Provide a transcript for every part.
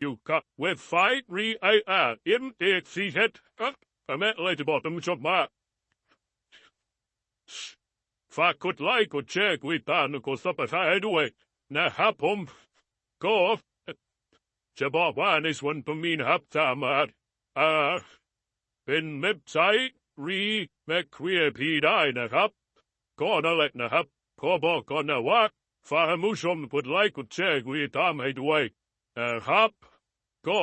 อยู่กับเว็บไซต์ r e i r m x c h ครับแม่อะไรจะบอกท่านผู้ชมว่าฝากกดไลค์กดแชร์กดติดตามกดซับสไครต์ให้ด้วยนะครับผมก็จะบอกว่าในส่วนตรงนี้นะครับสามารถอ่าเป็นเว็บไซต์รีแมคเคลียพีได้นะครับ ก็นั่นแหละนะครับขอบอกก่อนนะว่าฝากให้ผู้ชมกดไลค์กดแชร์กดติดตามให้ด้วยนะครับ ก็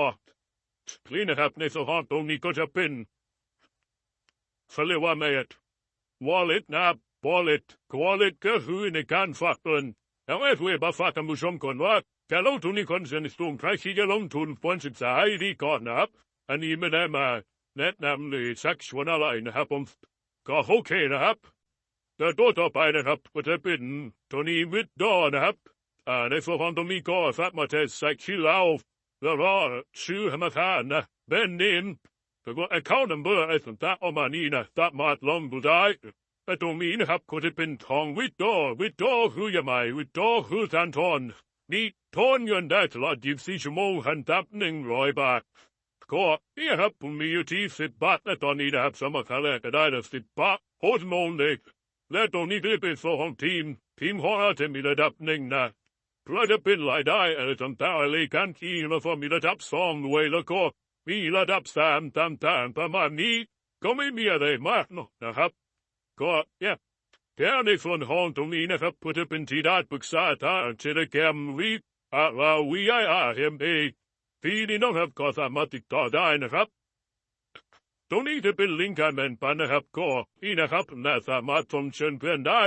นี่นะครับในส่วนของตรงนี้ก็จะเป็นเขาเรียกว่าไงอะ wallet นะครับ wallet wallet ก็คือในการฝากเงินแล้วไอ้คุยมาฝากท่านผู้ชมก่อนว่าการลงทุนในคอนเสิร์สูงใครที่จะลงทุนควรศึกษาให้ดีก่อนนะครับอันนี้ไม่ได้มาแนะนำเลยสักชวนอะไรนะครับผมก็โอเคนะครับแต่ตัวต่อไปนะครับก็จะเป็นตัวนี้วิดดอนะครับอ่าในส่วนของตรงนี้ก็สามารถใช้ชื่อเรา งๆออกมานี่นะสามารถลงดูได้แต่ตรงนี้นะครับก็จะเป็นทองวิดดอวิดดอคือยังไงวิดดอคือการทอนนี่ทอนเงินได้ตลอด 24ชั่วโมงหันตับหนึ่งร้อยบาทก็เนี่ยครับผมมีอยู่ที่สิบบาทและตอนนี้นะครับสมัครครั้งแรกก็ได้เลยและตรงนี้ก็จะเป็นโซนของทีมทีมของเราจะมีระดับหนึ่งนะเพระจะเป็นรายได้อะไรต่างๆอะไรกันที่แล้วก็มีระดับสองด้วลก็มีระดับสามต่างๆประมาณนี้ก็ไม่มีอะไรมากนอะนะครับก็เนี่ยแค่ในส่วนของตรงนี้นะครับเพื่อจะเป็นที่ได้ปรึกษาทางเทเลแกรมวีอาร์วีไออาร์เอ็มเอที่นี่น้องครับก็สามารถติดต่อได้นะครับตรงนี้จะเป็นลิงก์การแบ่งปันนะครับก็นี่นะครับน่าสามารถชมเชิญเพื่อนได้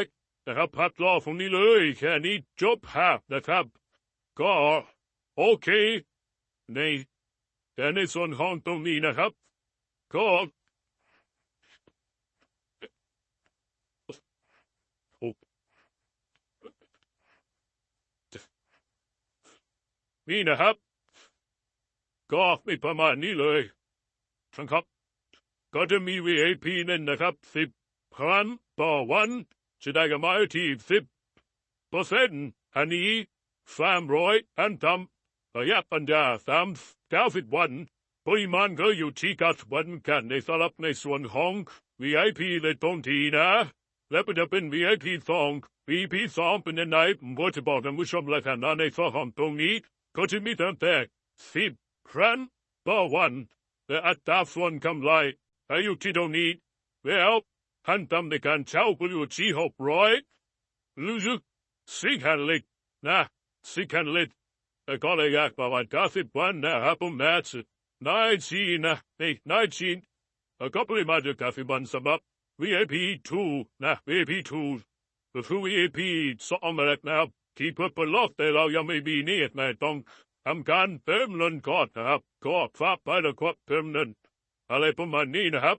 นะครับพัดรอตรงนี้เลย แค่นี้จบฮะนะครับ ก็โอเค ใน แต่ในส่วนของตรงนี้นะครับ ก็โอนี่นะครับ ก็ไม่ประมาณนี้เลยนะครับ ก็จะมี VIP นั่นนะครับสิบครั้งต่อวัน ปริมาณก็อยู่ที่เก้าสิบวันกันในสำหรับในส่วนของ VIP เลยตรงทีนะและก็จะเป็น VIP สอง VIP สองเป็นยังไงผมก็จะบอกท่า นผู้ชมแล้วกันนะในส่วนของตรงนี้ก็จะมีตั้งแต่สิบครั้งต่อวันและอัตราส่วนกำไรอายุที่ตรงนี้แล้วขั้นต่ำในการเช่าก็อยู่ที่หกร้อยรู้สึกสี่คันเล็กนะสี่คันเล็กแต่ก็เลยอยากประมาณเก้าสิบวันนะครับผมแมทส์นายชีนะนี่นายชีแล้วก็ปริมาณจะเก้าสิบวันสำหรับ VIP 2นะ VIP 2ก็คือ VIP สองแล้วนะครับที่เพื่อปล็อกแต่เรายังไม่มีนี่แม่ต้องทำการเติมเงินก่อนนะครับก็ฝากไปแล้วก็เติมเงินอะไรประมาณนี้นะครับ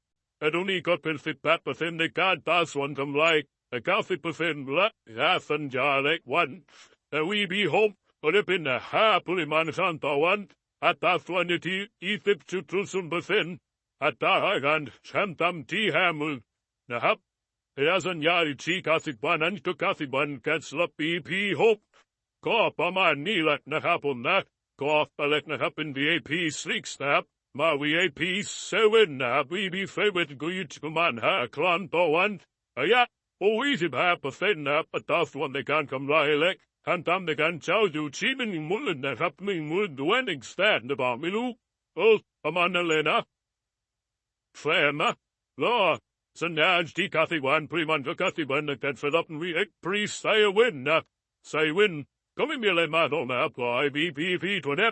ณหนึ่งพันนะพันทำนะอัตราส่วนกำไรอยู่ที่สิบสี่จุดดูสูงมาเส้นเอสัญญาอยู่ที่ประมาณเก้าสิบวันปริมาณมันอยู่ที่เก้าสิ บวันในตาเรียบร้อยเหมือนกันนะครับปริมาณซ้ำต่อวันเขาสิบนะครับไอ้ลองตรงนี้ปีพีรับสแตมป์แล้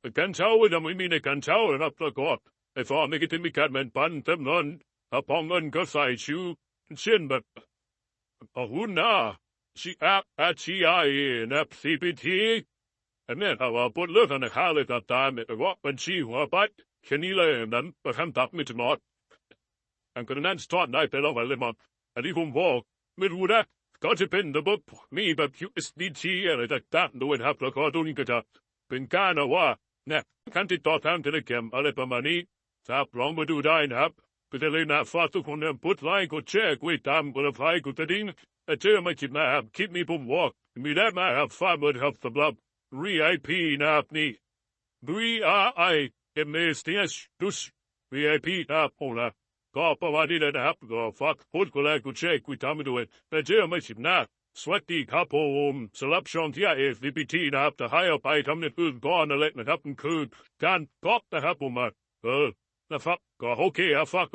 ได้ทีฟิกบ้าเห็นไหม alla där med vi filer. Går ni så får ni det spinn chat time till det kan när på så att man kort kapet till på dig det. Men inget till mer det bara en kan ciao. Kan ciao det med mina kan ciao en upp då gott. Det får mig till mig kan men band dem någon. Har pongen sig sju. Sin but. Och hon na. Si app at si i en app CPT. And then how I put look on the hallet at time at the rock when she was but. Can you learn them? But I'm up me tomorrow. อันก็นั้นสตอร์ได้ไปแล้ววันเลยมันอันนี้ผมบอกไม่รู้นะก็จะ เนี่ยนะครับแล้วก็ตรงนี้ก็จะเป็นการเอาว่าเนี่ยการติดต่อทางเทเลคมอะไรประมาณนี้ถ้าลองมาดูได้นะครับก็จะเลยนะฝากทุกคนเนี่ยพุดไลค์กดแชร์กดตามกดไลค์กดกระดิ่งเจอไม่คิดนะครับคลิปนี้ผมบอกมีได้มาครับฝากเบอร์ครับสำหรับ VIP นะครับนี่ VRI MSTS ดุส VIP นะครับโอ้ละก็ประมาณนี้เลยนะครับก็ฝากพูดกุแลกุเชกุยทำให้ด้วยแต่เจอไม่สิบนะ สวัสดีครับผมสลับช่องที่เอฟดีพีทีนะครับจะให้เอาไปทำในพื้นก้อนนั่นแหละนะครับคือการก๊อปนะครับผมเออนะครับก็โอเคครับฝาก